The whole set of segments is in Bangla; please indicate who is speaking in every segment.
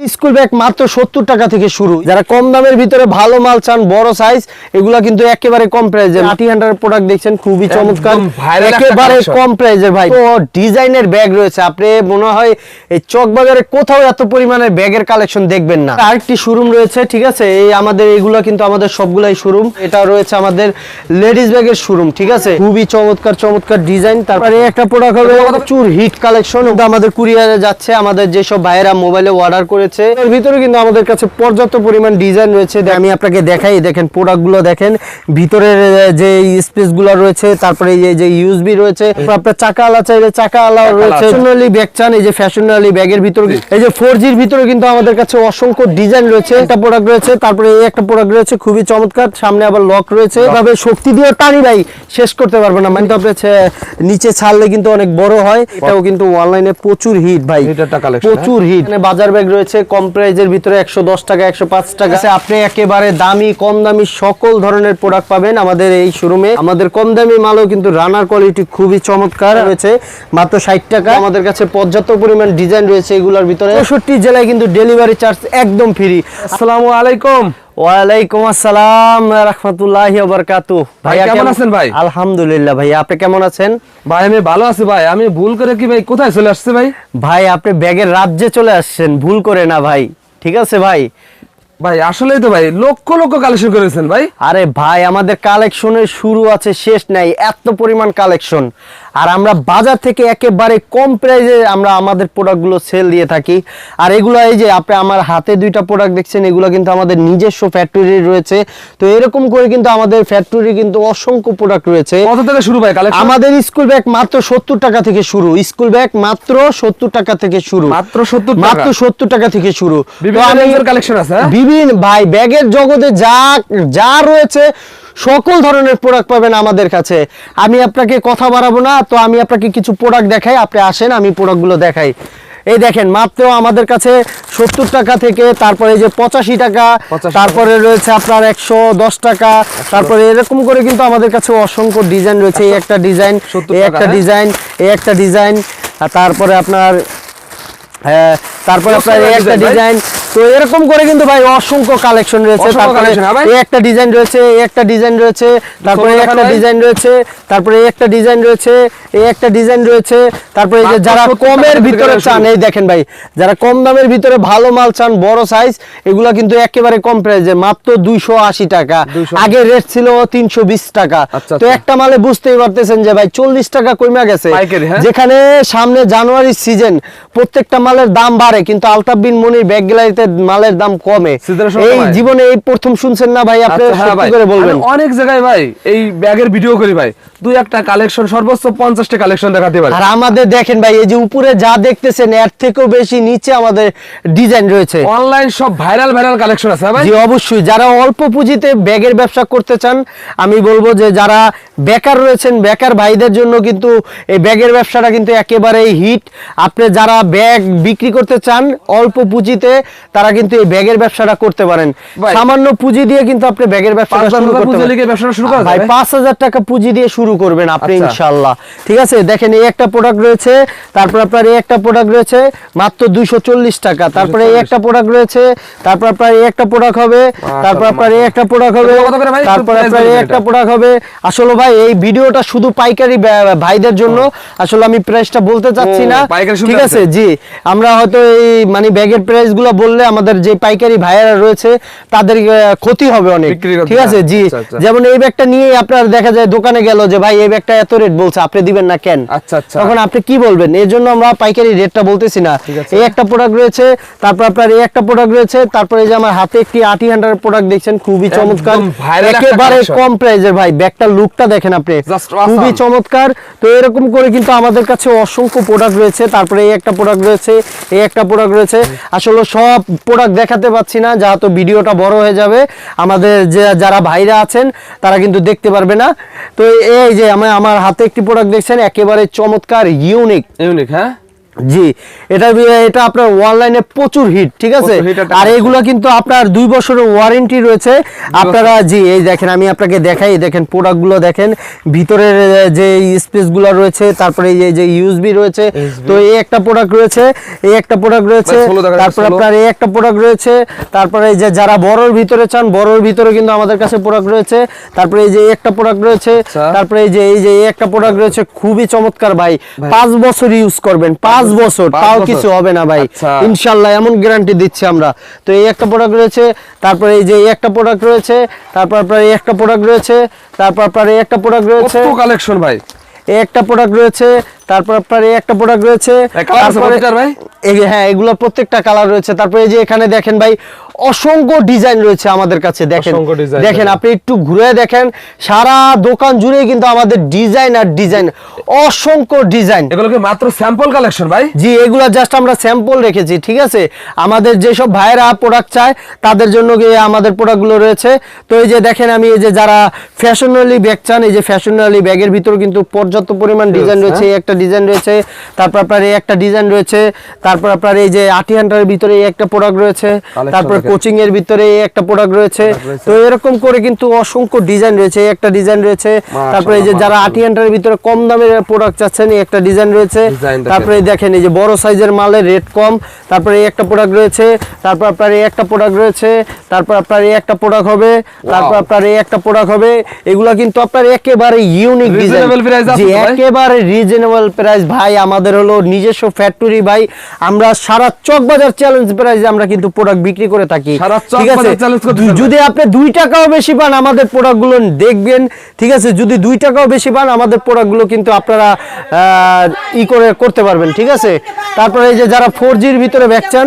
Speaker 1: স্কুল ব্যাগ মাত্র সত্তর টাকা থেকে শুরু। যারা কম দামের ভিতরে ভালো মাল চান বড় সাইজ এগুলা কিন্তু একেবারে কম প্রাইজের আটি হান্ড্রেড প্রোডাক্ট দেখছেন খুবই চমৎকার। একেবারে। কম প্রাইজের ভাই। তো ডিজাইনের ব্যাগ রয়েছে। আপনি মনে হয় এই চক বাজারে কোথাও এত পরিমাণের ব্যাগের কালেকশন দেখবেন না। আরেকটি শোরুম রয়েছে ঠিক আছে? এই আমাদের এগুলা কিন্তু আমাদের সবগুলাই শোরুম এটা রয়েছে আমাদের লেডিস ব্যাগের শোরুম ঠিক আছে? খুবই চমৎকার চমৎকার ডিজাইন তারপরে একটা প্রোডাক্ট হবে প্রচুর হিট কালেকশন আমাদের কুরিয়ারে যাচ্ছে। আমাদের যেসব ভাইয়েরা মোবাইলে অর্ডার করেছে এর ভিতরে কিন্তু আমাদের কাছে পর্যাপ্ত পরিমাণ ডিজাইন রয়েছে। আমি আপনাকে দেখাই দেখেন প্রোডাক্টগুলো দেখেন। ভিতরের যে স্পেসগুলো রয়েছে তারপরে এই যে ইউএসবি রয়েছে আপনার চাকা আলা চাইলে চাকা আলা রয়েছে। ফ্যাশনালি ব্যাগ চান এই যে ফ্যাশনালি ব্যাগের ভিতরে। এই যে ফোর জির ভিতরে কিন্তু আমাদের কাছে অসংখ্য ডিজাইন রয়েছে। একটা প্রোডাক্ট রয়েছে তারপরে এই একটা প্রোডাক্ট রয়েছে খুবই চমৎকার। সামনে আবার লক রয়েছে। এভাবে শক্তি দিয়ে টানি ভাই শেষ করতে পারবে না। মানে তো আপনি নিচে ছাড়লে কিন্তু অনেক বড় হয়। এটাও কিন্তু অনলাইনে প্রচুর হিট ভাই।
Speaker 2: Collection,
Speaker 1: প্রচুর হিট এখানে বাজার ব্যাগ রয়েছে। কম প্রাইজের ভিতরে একশো দশ টাকা একশো পাঁচ টাকা। আছে। আপনি একেবারে দামি কম দামি সকল ধরনের প্রোডাক্ট পাবেন আমাদের এই শোরুমে আমাদের কম দামি মালও কিন্তু রানার কোয়ালিটি খুবই চমৎকার রয়েছে মাত্র ষাট টাকা। আমাদের কাছে পর্যাপ্ত পরিমাণ ডিজাইন রয়েছে এগুলোর ভিতরে। চৌষট্টি জেলায় কিন্তু ডেলিভারি চার্জ একদম ফ্রি
Speaker 2: আসসালামু আলাইকুম।
Speaker 1: ওয়ালাইকুম আসসালাম রহমতুল্লাহি
Speaker 2: ভাই, কেমন আছেন ভাই?
Speaker 1: আলহামদুলিল্লাহ ভাই আপনি কেমন আছেন?
Speaker 2: ভাই, আমি ভালো আছি ভাই। আমি ভুল করে কি ভাই, কোথায় চলে আসছে ভাই?
Speaker 1: ভাই, আপনি ব্যাগের রাজ্যে চলে আসছেন। ভুল করে না ভাই। ঠিক আছে ভাই?
Speaker 2: ভাই আসলেই তো ভাই লক্ষ লক্ষ কালেকশন করেছেন ভাই।
Speaker 1: আরে ভাই আমাদের কালেকশনের শুরু আছে শেষ নাই এত পরিমাণ কালেকশন আর আমরা বাজার থেকে একেবারে কম প্রাইসে আমরা আমাদের প্রোডাক্টগুলো সেল দিয়ে থাকি। আর এগুলো এই যে আপনি আমার হাতে দুইটা প্রোডাক্ট দেখছেন এগুলো কিন্তু আমাদের নিজস্ব ফ্যাক্টরি রয়েছে। তো এরকম করে কিন্তু আমাদের ফ্যাক্টরি কিন্তু অসংখ্য প্রোডাক্ট রয়েছে।
Speaker 2: কত থেকে শুরু ভাই কালেকশন
Speaker 1: আমাদের স্কুল ব্যাগ মাত্র সত্তর টাকা থেকে শুরু। স্কুল ব্যাগ মাত্র সত্তর টাকা থেকে শুরু।
Speaker 2: মাত্র 70 টাকা?
Speaker 1: মাত্র সত্তর টাকা থেকে শুরু।
Speaker 2: range আছে, হ্যাঁ?
Speaker 1: বিভিন্ন ভাই ব্যাগের জগতে যা যা রয়েছে সকল ধরনের প্রোডাক্ট পাবেন আমাদের কাছে। আমি আপনাকে কথা বাড়াবো না তো আমি আপনাকে কিছু প্রোডাক্ট দেখাই আপনি আসেন আমি প্রোডাক্টগুলো দেখাই। এই দেখেন মাত্র আমাদের কাছে সত্তর টাকা থেকে তারপরে যে পঁচাশি টাকা তারপরে রয়েছে আপনার একশো দশ টাকা তারপরে এরকম করে কিন্তু আমাদের কাছে অসংখ্য ডিজাইন রয়েছে। এই একটা ডিজাইন
Speaker 2: 70
Speaker 1: এই একটা
Speaker 2: হ্যাঁ?
Speaker 1: ডিজাইন এই একটা ডিজাইন আর তারপরে আপনার হ্যাঁ, তারপরে আপনার এই একটা ডিজাইন তো এরকম করে কিন্তু ভাই অসংখ্য কালেকশন রয়েছে তারপরে
Speaker 2: হ্যাঁ
Speaker 1: একটা ডিজাইন রয়েছে একটা ডিজাইন রয়েছে তারপরে একটা ডিজাইন রয়েছে তারপরে একটা ডিজাইন রয়েছে এই একটা ডিজাইন রয়েছে তারপরে যে যারা কমের ভিতরে চান এই দেখেন ভাই যারা কম দামের ভিতরে ভালো মাল চান বড় সাইজ এগুলা কিন্তু একেবারে কম প্রাইজে মাত্র দুইশো আশি টাকা। আগে রেট ছিল তিনশো বিশ টাকা।
Speaker 2: আচ্ছা,
Speaker 1: তো
Speaker 2: আচ্ছা।
Speaker 1: একটা মালে বুঝতেই পারতেছেন যে ভাই চল্লিশ টাকা কমে গেছে।
Speaker 2: হ্যাঁ?
Speaker 1: যেখানে সামনে জানুয়ারি সিজন প্রত্যেকটা মালের দাম বাড়ে কিন্তু আলতাবিন মনির ব্যাগ গ্যালারিতে মালের দাম কমে। এই জীবনে এই প্রথম শুনছেন না ভাই আপনি?
Speaker 2: আচ্ছা, হ্যাঁ
Speaker 1: সত্যি করে বলবেন।
Speaker 2: অনেক জায়গায় ভাই এই ব্যাগের ভিডিও করি ভাই। দুই একটা কালেকশন সর্বোচ্চ পঞ্চাশটা কালেকশন দেখাতে পারি।
Speaker 1: আর আমাদের দেখেন ভাই এই যে উপরে যা দেখতেছেন এর থেকেও বেশি নিচে আমাদের ডিজাইন রয়েছে।
Speaker 2: অনলাইন সব ভাইরাল ভাইরাল কালেকশন আছে হ্যাঁ ভাই?
Speaker 1: জি অবশ্যই। যারা অল্প পুঁজিতে ব্যাগের ব্যবসা করতে চান আমি বলব যে যারা বেকার রয়েছেন বেকার ভাইদের জন্য কিন্তু এই ব্যাগের ব্যবসাটা কিন্তু একেবারেই হিট আপনি যারা ব্যাগ বিক্রি করতে চান অল্প পুঁজিতে তারা কিন্তু এই ব্যাগের ব্যবসাটা করতে পারেন সামান্য পুঁজি দিয়ে কিন্তু আপনি ব্যাগের ব্যবসাটা
Speaker 2: পাঁচ
Speaker 1: শুরু করতে পারেন ভাই
Speaker 2: যাবে?
Speaker 1: পাঁচ হাজার টাকা পুঁজি দিয়ে শুরু করবেন আপনি
Speaker 2: আচ্ছা।
Speaker 1: ইনশাল্লাহ ঠিক আছে দেখেন এই একটা প্রোডাক্ট রয়েছে তারপর আপনার এই একটা প্রোডাক্ট রয়েছে মাত্র দুইশো চল্লিশ টাকা তারপরে এই একটা প্রোডাক্ট রয়েছে তারপর আপনার এই একটা প্রোডাক্ট হবে তারপর আপনার এই একটা প্রোডাক্ট হবে? তারপর আপনার এই একটা প্রোডাক্ট হবে আসলে ভাই এই ভিডিওটা শুধু পাইকারি ভাইদের জন্য আসলে আমি প্রাইসটা বলতে চাচ্ছি না ঠিক আছে। জি আমরা হয়তো এই মানে ব্যাগের প্রাইসগুলো বললে আমাদের যে পাইকারি ভাইয়েরা রয়েছে তাদের ক্ষতি হবে অনেক। ঠিক আছে? জি।
Speaker 2: আচ্ছা, আচ্ছা।
Speaker 1: যেমন এই ব্যাগটা নিয়ে আপনার দেখা যায় দোকানে গেল যে ভাই এই ব্যাগটা এত রেট বলছে আপনি দিবেন না কেন?
Speaker 2: আচ্ছা, আচ্ছা।
Speaker 1: তখন আপনি কি বলবেন? এর জন্য আমরা পাইকারি রেটটা বলতেছি না। এই একটা প্রোডাক্ট রয়েছে তারপর আপনার এই একটা প্রোডাক্ট রয়েছে তারপরে এই যে আমার হাতে একটি আটি হান্ড্রেড প্রোডাক্ট দেখছেন খুবই চমৎকার। একেবারে কম প্রাইজের ভাই। ব্যাগটার লুকটা দেখেন আপনি। খুবই চমৎকার। তো এরকম করে কিন্তু আমাদের কাছে অসংখ্য প্রোডাক্ট রয়েছে। তারপরে এই একটা প্রোডাক্ট রয়েছে এই একটা প্রোডাক্ট রয়েছে। আসলে সব প্রোডাক্ট দেখাতে পাচ্ছি না, যা তো ভিডিওটা বড় হয়ে যাবে। আমাদের যে যারা ভাইরা আছেন, তারা কিন্তু দেখতে পারবে না। তো এই যে আমি আমার হাতে একটি প্রোডাক্ট দেখছেন, একেবারে চমৎকার ইউনিক
Speaker 2: ইউনিক হ্যাঁ?
Speaker 1: জি এটা এটা আপনার অনলাইনে প্রচুর হিট ঠিক আছে? আর। এগুলো কিন্তু আপনার দুই বছরের ওয়ারেন্টি রয়েছে। আপনারা জি এই দেখেন আমি আপনাকে দেখাই দেখেন প্রোডাক্টগুলো দেখেন। ভিতরের যে স্পেসগুলো রয়েছে তারপরে এই যে- যে ইউএসবি রয়েছে। তো এই একটা প্রোডাক্ট রয়েছে এই একটা প্রোডাক্ট রয়েছে। তারপর আপনার এই একটা প্রোডাক্ট রয়েছে তারপরে এই যে যারা বড়র ভিতরে চান বড়র ভিতরে কিন্তু আমাদের কাছে প্রোডাক্ট রয়েছে। তারপরে এই যে একটা প্রোডাক্ট রয়েছে
Speaker 2: আচ্ছা।
Speaker 1: তারপরে এই যে এই যে এই একটা প্রোডাক্ট রয়েছে খুবই চমৎকার ভাই। পাঁচ বছর ইউজ করবেন পাঁচ বছর তাও কিছু হবে না ভাই।
Speaker 2: আচ্ছা।
Speaker 1: ইনশাল্লাহ এমন গ্যারান্টি দিচ্ছি আমরা। তো এই একটা প্রোডাক্ট রয়েছে তারপরে এই যে এই একটা প্রোডাক্ট রয়েছে তারপর প্রায় এই একটা প্রোডাক্ট রয়েছে তারপর প্রায় এই একটা প্রোডাক্ট রয়েছে।
Speaker 2: কালেকশন ভাই?
Speaker 1: এই একটা প্রোডাক্ট রয়েছে তারপর আপনার এই একটা প্রোডাক্ট রয়েছে?
Speaker 2: এই-
Speaker 1: হ্যাঁ এগুলোর প্রত্যেকটা কালার রয়েছে। তারপরে এই যে এখানে দেখেন ভাই অসংখ্য ডিজাইন রয়েছে আমাদের কাছে দেখেন। দেখেন আপনি একটু ঘুরে দেখেন সারা দোকান জুড়ে কিন্তু আমাদের ডিজাইন আর ডিজাইন অসংখ্য ডিজাইন
Speaker 2: এগুলোকে মাত্র স্যাম্পল কালেকশন ভাই?
Speaker 1: জি এগুলো জাস্ট আমরা স্যাম্পল রেখেছি ঠিক আছে? আমাদের যেসব ভাইরা প্রোডাক্ট চায় তাদের জন্য গিয়ে আমাদের প্রোডাক্টগুলো রয়েছে? তো এই যে দেখেন আমি এই যে যারা ফ্যাশনালি ব্যাগ চান এই যে ফ্যাশনালি ব্যাগের ভিতরে কিন্তু পর্যাপ্ত পরিমাণ ডিজাইন রয়েছে একটা ডিজাইন রয়েছে তারপর আপনার এই একটা ডিজাইন রয়েছে তারপর আপনার এই যে আটি হান্টারের ভিতরে এই একটা প্রোডাক্ট রয়েছে তারপর। কোচিং এর ভিতরে এই একটা প্রোডাক্ট রয়েছে। তো এরকম করে কিন্তু অসংখ্য ডিজাইন রয়েছে এই একটা ডিজাইন রয়েছে তারপরে এই যে যারা। আটি হান্টারের ভিতরে কম দামের প্রোডাক্ট চাচ্ছেন এই একটা ডিজাইন রয়েছে। তারপরে দেখেন এই যে বড় সাইজের মালের রেট কম তারপরে এই একটা প্রোডাক্ট রয়েছে তারপর আপনার এই একটা প্রোডাক্ট রয়েছে তারপর আপনার এই একটা প্রোডাক্ট হবে তারপর আপনার এই একটা প্রোডাক্ট হবে এগুলা কিন্তু আপনার একেবারে ইউনিক
Speaker 2: রিজনেবল প্রাইস আছে
Speaker 1: একেবারে রিজনেবল প্রাইস ভাই আমাদের হলো নিজস্ব ফ্যাক্টরি ভাই। আমরা সারা চক বাজার চ্যালেঞ্জ প্রাইসে আমরা কিন্তু প্রোডাক্ট বিক্রি করে থাকি। ঠিক আছে? যদি আপনি 2 টাকাও বেশি পান আমাদের প্রোডাক্টগুলো দেখবেন। ঠিক আছে? যদি 2 টাকাও বেশি পান আমাদের প্রোডাক্টগুলো কিন্তু আপনারা ই করে করতে পারবেন। ঠিক আছে? তারপরে এই যে যারা 4G এর ভিতরে ব্যাক চান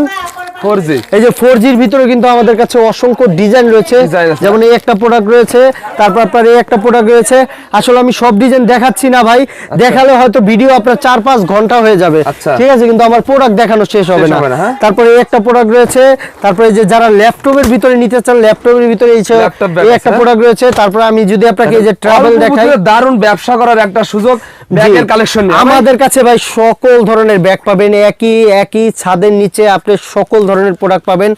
Speaker 1: যারা ল্যাপটপের ভিতরে নিতে চান ল্যাপটপের ভিতরে এই একটা প্রোডাক্ট রয়েছে আমি যদি আপনাকে দেখাই।
Speaker 2: ব্যবসা করার একটা সুযোগ কালেকশন
Speaker 1: আমাদের কাছে ভাই সকল ধরনের ব্যাগ পাবেন একই একই ছাদের নিচে আপনি সকল ধরনের প্রোডাক্ট পাবেন।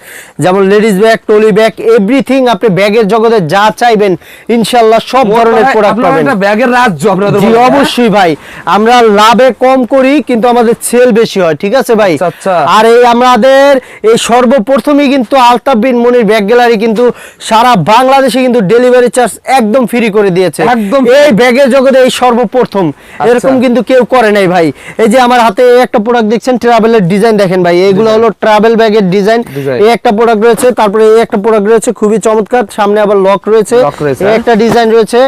Speaker 1: যেমন ladies bag trolley bag everything আপনি ব্যাগের জগতে যা চাইবেন ইনশাল্লাহ সব ধরনের প্রোডাক্ট পাবেন।
Speaker 2: ব্যাগের রাজ্য আপনাদের
Speaker 1: জি
Speaker 2: হ্যাঁ?
Speaker 1: অবশ্যই ভাই। আমরা লাভে কম করি কিন্তু আমাদের সেল বেশি হয় ঠিক আছে ভাই?
Speaker 2: আচ্ছা, আচ্ছা।
Speaker 1: আর এই আমাদের এই সর্বপ্রথমই কিন্তু আলতাফ বিন মনির ব্যাগ গ্যালারি কিন্তু সারা বাংলাদেশে কিন্তু ডেলিভারি চার্জ একদম ফ্রি করে দিয়েছে।
Speaker 2: একদম
Speaker 1: এই ব্যাগের জগতে এই সর্বপ্রথম। এরকম কিন্তু কেউ করে নাই ভাই। এই যে আমার হাতে একটা প্রোডাক্ট দেখছেন ট্রাভেলের ডিজাইন দেখেন ভাই। এইগুলো হলো ট্রাভেল ব্যাগের ডিজাইন। এই একটা প্রোডাক্ট রয়েছে তারপরে এই একটা প্রোডাক্ট রয়েছে খুবই চমৎকার। সামনে আবার লক রয়েছে। এই
Speaker 2: হ্যাঁ।
Speaker 1: একটা ডিজাইন রয়েছে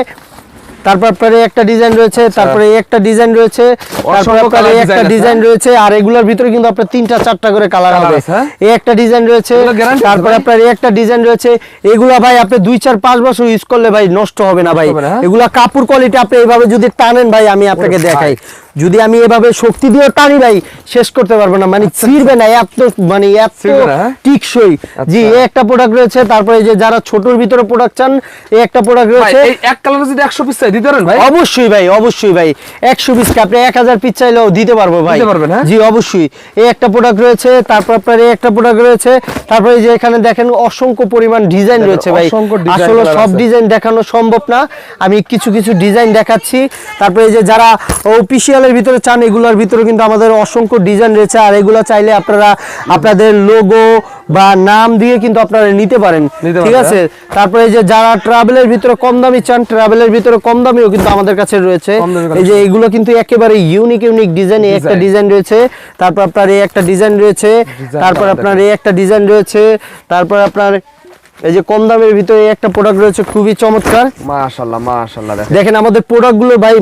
Speaker 1: তারপর আপনার একটা ডিজাইন রয়েছে তারপরে একটা ডিজাইন রয়েছে তারপর
Speaker 2: অসংখ্য
Speaker 1: আপনার
Speaker 2: colour
Speaker 1: এই একটা ডিজাইন রয়েছে আর এগুলোর ভিতরে কিন্তু আপনার তিনটা চারটা করে কালার হবে।
Speaker 2: হ্যাঁ?
Speaker 1: এই একটা ডিজাইন রয়েছে তারপরে আপনার একটা ডিজাইন রয়েছে এগুলা ভাই আপনি দুই চার পাঁচ বছর ইউজ করলে ভাই নষ্ট হবে না ভাই।
Speaker 2: হ্যাঁ?
Speaker 1: এগুলা কাপড় কোয়ালিটি আপনি এইভাবে যদি টানেন ভাই আমি আপনাকে দেখাই। যদি আমি এভাবে শক্তি দিয়ে টানি ভাই শেষ করতে পারব না। মানে ছিড়বে না এত মানে এত
Speaker 2: হ্যাঁ?
Speaker 1: টিকসই। জি এই একটা প্রোডাক্ট রয়েছে তারপরে যে যারা ছোটর ভিতরে প্রোডাক্ট চান এই একটা প্রোডাক্ট রয়েছে।
Speaker 2: এক কালারে যদি একশো পিস চাই দিতে পারেন ভাই?
Speaker 1: অবশ্যই ভাই অবশ্যই ভাই। একশো পিস আপনি এক হাজার পিস চাইলেও দিতে পারব ভাই।
Speaker 2: দিতে পারবেন, হ্যাঁ?
Speaker 1: জি অবশ্যই। এই একটা প্রোডাক্ট রয়েছে তারপর আপনার এই একটা প্রোডাক্ট রয়েছে তারপরে এই যে এখানে দেখেন অসংখ্য পরিমাণ ডিজাইন রয়েছে ভাই। আসলে সব ডিজাইন দেখানো সম্ভব না। আমি কিছু কিছু ডিজাইন দেখাচ্ছি। তারপরে এই যে যারা অফিসিয়ালের ভিতরে চান এগুলোর ভিতরে কিন্তু আমাদের অসংখ্য ডিজাইন রয়েছে। আর এগুলো চাইলে আপনারা আপনাদের লোগো বা নাম দিয়ে কিন্তু আপনারা নিতে পারেন। ঠিক আছে? তারপরে এই যে যারা ট্রাভেলের ভিতরে কম দামি চান ট্রাভেলের ভিতরে কম দামিও কিন্তু আমাদের কাছে রয়েছে। এই যে এগুলো কিন্তু একেবারে ইউনিক ইউনিক ডিজাইন এই একটা ডিজাইন রয়েছে। তারপর আপনার এই একটা ডিজাইন রয়েছে। তারপর আপনার এই একটা ডিজাইন রয়েছে। তারপর আপনার এই যে কম দামের ভিতরে একটা প্রোডাক্ট রয়েছে খুবই চমৎকার।
Speaker 2: মাশাআল্লাহ মাশাআল্লাহ দেখেন।
Speaker 1: দেখেন আমাদের প্রোডাক্টগুলো ভাই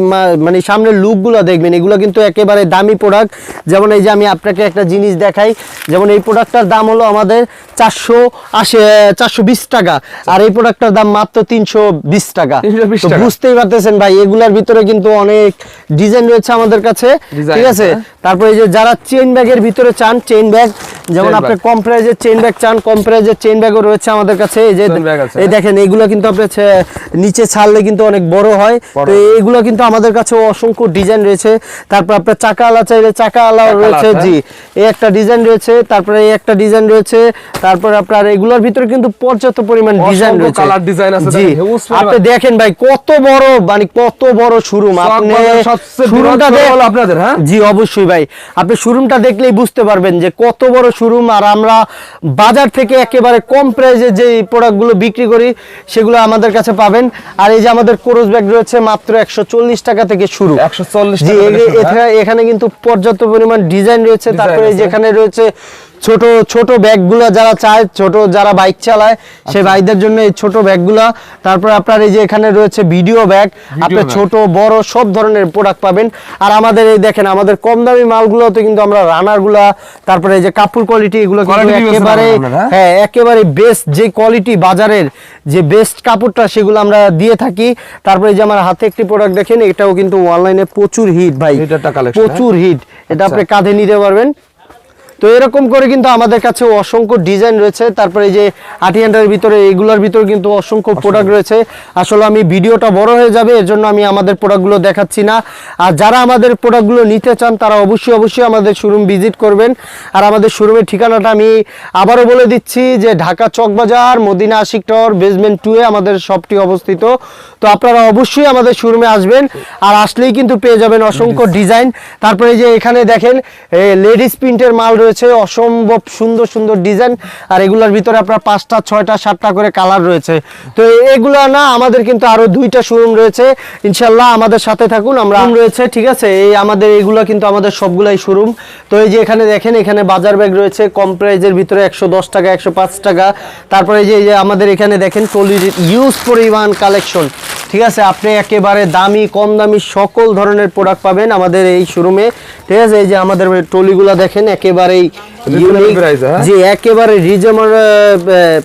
Speaker 1: মানে সামনের লুকগুলো দেখবেন এগুলো কিন্তু একেবারে দামি প্রোডাক্ট যেমন এই যে আমি আপনাকে একটা জিনিস দেখাই যেমন এই প্রোডাক্টটার দাম হলো আমাদের চারশো আশি চারশো বিশ টাকা। আর এই প্রোডাক্টটার দাম মাত্র তিনশো বিশ টাকা।
Speaker 2: 320
Speaker 1: তো
Speaker 2: টাকা।
Speaker 1: বুঝতেই পারতেছেন ভাই এগুলার ভিতরে কিন্তু অনেক ডিজাইন রয়েছে আমাদের কাছে। ঠিক আছে?
Speaker 2: আছে।
Speaker 1: তারপরে যে যারা চেইন ব্যাগের ভিতরে চান চেইন ব্যাগ যেমন আপনি কম প্রাইজের চেইন ব্যাগ চান কম প্রাইজের চেইন ব্যাগও রয়েছে আমাদের কাছে। এই যে এই দেখেন এগুলো কিন্তু আপনার নিচে ছাড়লে কিন্তু অনেক বড় হয়। তো এগুলো কিন্তু আমাদের কাছে অসংখ্য ডিজাইন রয়েছে। তারপর আপনার চাকা আলা চাইলে চাকা আলা রয়েছে জি। এই একটা ডিজাইন রয়েছে তারপরে এই একটা ডিজাইন রয়েছে তারপর আপনার এগুলোর ভিতরে কিন্তু পর্যাপ্ত পরিমাণ ডিজাইন রয়েছে।
Speaker 2: colour design আছে,
Speaker 1: জি। আপনি দেখেন ভাই কত বড় মানে কত বড় শোরুম আপনি শোরুমটা
Speaker 2: হলো আপনাদের, হ্যাঁ?
Speaker 1: জি অবশ্যই ভাই। আপনি শোরুমটা দেখলেই বুঝতে পারবেন যে কত বড় শোরুম আর আমরা বাজার থেকে একেবারে কম প্রাইসে যে প্রোডাক্টগুলো বিক্রি করি সেগুলো আমাদের কাছে পাবেন। আর এই যে আমাদের কোরস ব্যাগ রয়েছে মাত্র একশো চল্লিশ টাকা থেকে শুরু।
Speaker 2: 140
Speaker 1: জি
Speaker 2: টাকা থেকে
Speaker 1: এখানে- কিন্তু পর্যাপ্ত পরিমাণ ডিজাইন রয়েছে। তারপরে। যেখানে রয়েছে ছোট ছোট ব্যাগগুলো যারা চায় ছোট যারা বাইক চালায়
Speaker 2: আচ্ছা।
Speaker 1: সেই ভাইদের জন্য এই ছোট ব্যাগগুলো। তারপর আপনার এই যে এখানে রয়েছে ভিডিও ব্যাগ আপনি ছোট বড় সব ধরনের প্রোডাক্ট পাবেন। আর আমাদের এই দেখেন আমাদের কম দামি মালগুলোতে কিন্তু আমরা রানারগুলা তারপরে এই যে কাপড় কোয়ালিটি এগুলো কিন্তু একেবারে হ্যাঁ? একেবারে বেস্ট যে কোয়ালিটি বাজারের যে বেস্ট কাপড়টা সেগুলো আমরা দিয়ে থাকি। তারপরে এই যে আমার হাতে একটি প্রোডাক্ট দেখেন এটাও কিন্তু অনলাইনে প্রচুর হিট ভাই। প্রচুর হিট এটা আপনি কাঁধে নিতে পারবেন। তো এরকম করে কিন্তু আমাদের কাছে অসংখ্য ডিজাইন রয়েছে। তারপরে এই যে আটি হান্ডারের ভিতরে এগুলোর ভিতরে কিন্তু অসংখ্য প্রোডাক্ট রয়েছে। আসলে আমি ভিডিওটা বড় হয়ে যাবে এর জন্য আমি আমাদের প্রোডাক্টগুলো দেখাচ্ছি না। আর যারা আমাদের প্রোডাক্টগুলো নিতে চান তারা অবশ্যই অবশ্যই আমাদের শোরুম ভিজিট করবেন। আর আমাদের শোরুমের ঠিকানাটা আমি আবারও বলে দিচ্ছি যে Dhaka Chawkbazar Madina Ashiq tower basement two আমাদের শপটি অবস্থিত। তো আপনারা অবশ্যই আমাদের শোরুমে আসবেন। আর আসলেই কিন্তু পেয়ে যাবেন অসংখ্য ডিজাইন তারপরে এই যে এখানে দেখেন লেডিস প্রিন্টের মাল রয়েছে, অসম্ভব সুন্দর সুন্দর ডিজাইন। আর এগুলোর ভিতরে আপনার পাঁচটা, ছয়টা, সাতটা করে কালার রয়েছে। তো এগুলো না, আমাদের কিন্তু আরও দুইটা শোরুম রয়েছে। ইনশাল্লাহ আমাদের সাথে থাকুন, আমরা রয়েছে, ঠিক আছে? এই আমাদের, এগুলো কিন্তু আমাদের সবগুলাই শোরুম তো এই যে এখানে দেখেন, এখানে বাজার ব্যাগ রয়েছে, কম প্রাইজের ভিতরে একশো দশ টাকা, একশো পাঁচ টাকা। তারপরে যে আমাদের এখানে দেখেন টলির ইউজ পরিমাণ কালেকশন ঠিক আছে আপনি একেবারে দামি কম দামি সকল ধরনের প্রোডাক্ট পাবেন আমাদের এই শোরুমে ঠিক আছে এই যে আমাদের ট্রলিগুলো দেখেন একেবারেই
Speaker 2: হ্যাঁ?
Speaker 1: জি একেবারে রিজনেবল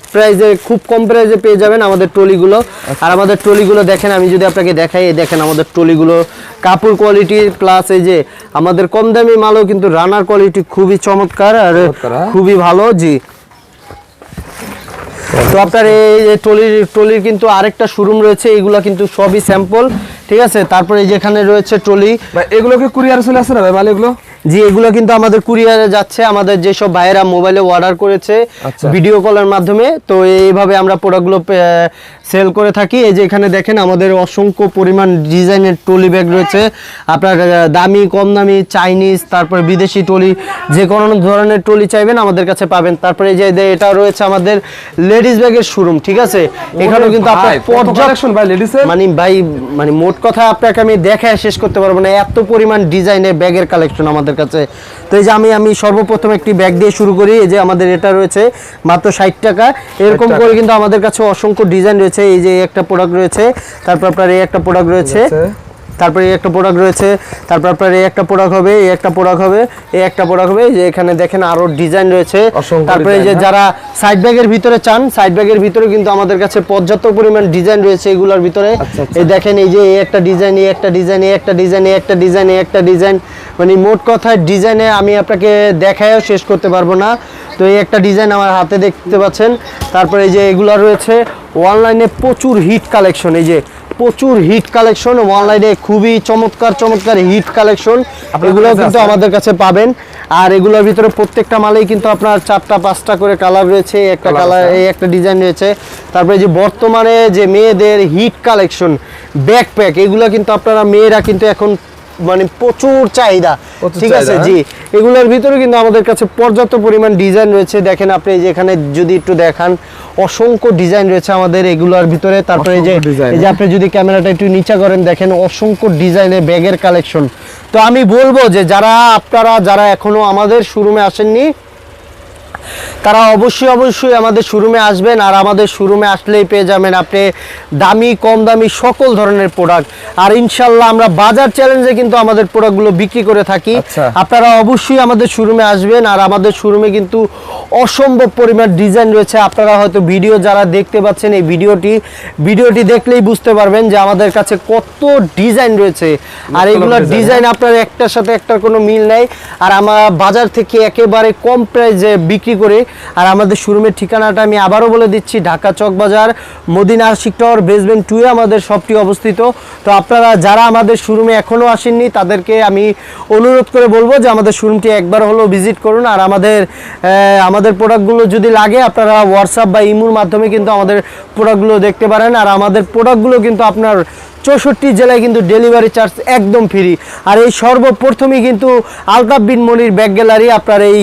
Speaker 1: প্রাইসে খুব কম প্রাইসে পেয়ে যাবেন আমাদের টলিগুলো আর আমাদের টলিগুলো দেখেন আমি যদি আপনাকে দেখাই দেখেন আমাদের টলিগুলো কাপড় কোয়ালিটি প্লাস এই যে আমাদের কম দামি মালও কিন্তু রানার কোয়ালিটি খুবই চমৎকার আর
Speaker 2: হ্যাঁ?
Speaker 1: খুবই ভালো জি। তো আপনার এই যে টলির টলির কিন্তু আরেকটা শোরুম রয়েছে এগুলো কিন্তু সবই স্যাম্পল ঠিক আছে? তারপরে এই যেখানে রয়েছে টলি
Speaker 2: ভাই এগুলো কি কুরিয়ার চলে আসছে না ভাই এগুলো?
Speaker 1: জি এগুলো কিন্তু আমাদের কুরিয়ারে যাচ্ছে আমাদের যেসব ভাইয়েরা মোবাইলে অর্ডার করেছে
Speaker 2: আচ্ছা।
Speaker 1: ভিডিও কলের মাধ্যমে তো এইভাবে আমরা প্রোডাক্টগুলো সেল করে থাকি। এই যে এখানে দেখেন আমাদের অসংখ্য পরিমাণ ডিজাইনের টলি ব্যাগ রয়েছে। আপনার দামি কম দামি চাইনিজ তারপরে বিদেশি টলি যে কোনো ধরনের টলি চাইবেন আমাদের কাছে পাবেন। তারপরে এই যে এটা রয়েছে আমাদের লেডিস ব্যাগের শোরুম ঠিক আছে? এখানেও কিন্তু আপনার পর্যাপ্ত মানে ভাই মানে মোট কথা আপনাকে আমি দেখায় শেষ করতে পারব না। এত পরিমাণ ডিজাইনের ব্যাগের কালেকশন আমাদের কাছে। তো এই যে আমি আমি সর্বপ্রথম একটি ব্যাগ দিয়ে শুরু করি। এই যে আমাদের এটা রয়েছে মাত্র ষাট টাকা। এরকম করে কিন্তু আমাদের কাছে অসংখ্য ডিজাইন রয়েছে। এই যে একটা প্রোডাক্ট রয়েছে তারপর আপনার এই একটা প্রোডাক্ট রয়েছে। তারপরে এই একটা প্রোডাক্ট রয়েছে তারপর আপনার এই একটা প্রোডাক্ট হবে এই একটা প্রোডাক্ট হবে এই একটা প্রোডাক্ট হবে যে এখানে দেখেন আরও ডিজাইন রয়েছে তারপরে এই যে
Speaker 2: হ্যাঁ।
Speaker 1: যারা সাইড ব্যাগের ভিতরে চান সাইড ব্যাগের ভিতরে কিন্তু আমাদের কাছে পর্যাপ্ত পরিমাণ ডিজাইন রয়েছে এগুলোর ভিতরে
Speaker 2: আচ্ছা, আচ্ছা।
Speaker 1: এই দেখেন এই যে এই একটা ডিজাইন এই একটা ডিজাইন এই একটা ডিজাইন এই একটা ডিজাইন এই একটা ডিজাইন মানে মোট কথায় ডিজাইনে আমি আপনাকে দেখায়ও শেষ করতে পারব না তো এই একটা ডিজাইন আমার হাতে দেখতে পাচ্ছেন তারপরে এই যে এগুলো রয়েছে অনলাইনে প্রচুর হিট কালেকশন এই যে প্রচুর হিট কালেকশন অনলাইনে খুবই চমৎকার চমৎকার হিট কালেকশন
Speaker 2: এগুলোও
Speaker 1: এগুলো কিন্তু আমাদের কাছে পাবেন। আর এগুলোর ভিতরে প্রত্যেকটা মালেই কিন্তু আপনার চারটা পাঁচটা করে কালার রয়েছে। একটা কালার এই একটা ডিজাইন রয়েছে। তারপরে যে বর্তমানে যে মেয়েদের হিট কালেকশন ব্যাকপ্যাক এগুলো কিন্তু আপনারা মেয়েরা কিন্তু এখন মানে প্রচুর চাহিদা। ঠিক আছে? জি। এগুলোর ভিতরে কিন্তু আমাদের কাছে পর্যাপ্ত পরিমাণ ডিজাইন রয়েছে। দেখেন আপনি যেখানে যে এখানে যদি একটু দেখান অসংখ্য ডিজাইন রয়েছে আমাদের এগুলোর ভিতরে। তারপরে এই যে যে আপনি যদি ক্যামেরাটা একটু নিচা করেন দেখেন অসংখ্য ডিজাইনের ব্যাগের কালেকশন তো আমি বলব যে যারা আপনারা যারা এখনও আমাদের শোরুমে আসেননি তারা অবশ্যই অবশ্যই আমাদের শোরুমে আসবেন আর আমাদের শোরুমে আসলেই পেয়ে যাবেন আপনি দামি কম দামি সকল ধরনের প্রোডাক্ট আর ইনশাল্লাহ আমরা বাজার চ্যালেঞ্জে কিন্তু আমাদের প্রোডাক্টগুলো বিক্রি করে থাকি।
Speaker 2: আচ্ছা।
Speaker 1: আপনারা অবশ্যই আমাদের শোরুমে আসবেন আর আমাদের শোরুমে কিন্তু অসম্ভব পরিমাণ ডিজাইন রয়েছে। আপনারা হয়তো ভিডিও যারা দেখতে পাচ্ছেন এই ভিডিওটি ভিডিওটি দেখলেই বুঝতে পারবেন যে আমাদের কাছে কত ডিজাইন রয়েছে। আর এগুলোর ডিজাইন আপনার একটার সাথে একটার কোনো মিল নাই। আর আমরা বাজার থেকে একেবারে কম প্রাইসে বিক্রি বিক্রি করি। আর আমাদের শোরুমের ঠিকানাটা আমি আবারও বলে দিচ্ছি, ঢাকা চক বাজার, মদিনা আশিক টাওয়ার বেসমেন্ট টুয়ে আমাদের শপটি অবস্থিত। তো আপনারা যারা আমাদের শোরুমে এখনও আসেননি, তাদেরকে আমি অনুরোধ করে বলব যে আমাদের শোরুমটি একবার হলেও ভিজিট করুন। আর আমাদের আমাদের প্রোডাক্টগুলো যদি লাগে, আপনারা হোয়াটসঅ্যাপ বা ইমুর মাধ্যমে কিন্তু আমাদের প্রোডাক্টগুলো দেখতে পারেন। আর আমাদের প্রোডাক্টগুলো কিন্তু আপনার চৌষট্টি জেলায় কিন্তু ডেলিভারি চার্জ একদম ফ্রি আর এই সর্বপ্রথমই কিন্তু আলতাফ বিন মনির ব্যাগ গ্যালারি আপনার এই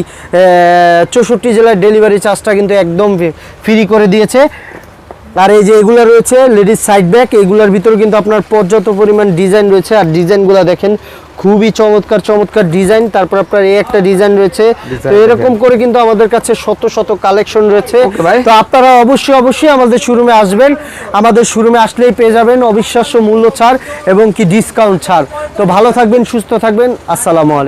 Speaker 1: চৌষট্টি জেলায় ডেলিভারি চার্জটা কিন্তু একদম ফ্রি করে দিয়েছে। আর এই যে এগুলো রয়েছে লেডিস সাইড ব্যাগ এগুলোর ভিতরে কিন্তু আপনার পর্যাপ্ত পরিমাণ ডিজাইন রয়েছে। আর ডিজাইনগুলো দেখেন খুবই চমৎকার চমৎকার ডিজাইন তারপর আপনার এই একটা ডিজাইন রয়েছে। তো এরকম করে কিন্তু আমাদের কাছে শত শত কালেকশন রয়েছে। তো আপনারা অবশ্যই অবশ্যই আমাদের শোরুমে আসবেন। আমাদের শোরুমে আসলেই পেয়ে যাবেন অবিশ্বাস্য মূল্য ছাড় এবং কি ডিসকাউন্ট ছাড়। তো ভালো থাকবেন সুস্থ থাকবেন। আসসালামু আলাইকুম।